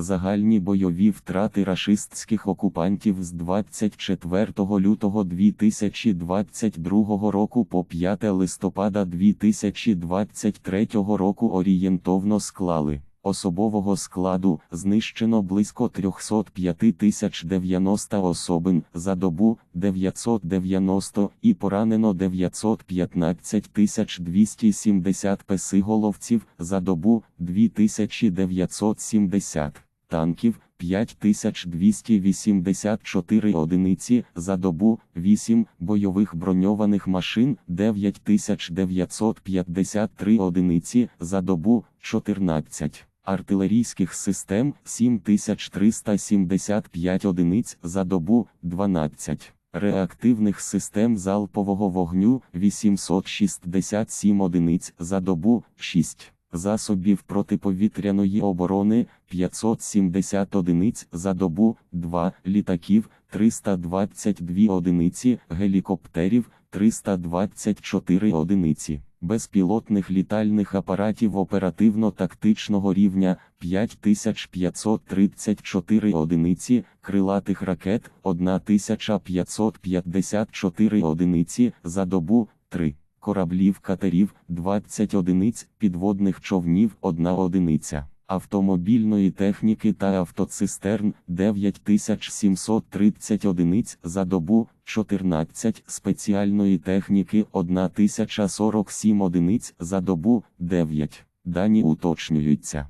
Загальні бойові втрати рашистських окупантів з 24 лютого 2022 року по 5 листопада 2023 року орієнтовно склали. Особового складу знищено близько 305 тисяч 90 особин за добу 990 і поранено 915 тисяч 270 песиголовців за добу 2970 танків 5284 одиниці за добу, 8 бойових броньованих машин 9953 одиниці за добу, 14 артилерійських систем 7375 одиниць за добу, 12 реактивних систем залпового вогню 867 одиниць за добу, 6 засобів протиповітряної оборони 570 одиниць за добу, 2 літаків 322 одиниці, гелікоптерів 324 одиниці, безпілотних літальних апаратів оперативно-тактичного рівня 5534 одиниці, крилатих ракет 1554 одиниці за добу, 3 кораблів катерів 20 одиниць, підводних човнів 1 одиниця, автомобільної техніки та автоцистерн 9730 одиниць за добу, 14 спеціальної техніки 1047 одиниць за добу, 9. Дані уточнюються.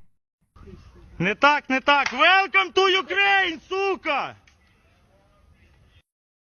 Не так, не так. Welcome to Ukraine!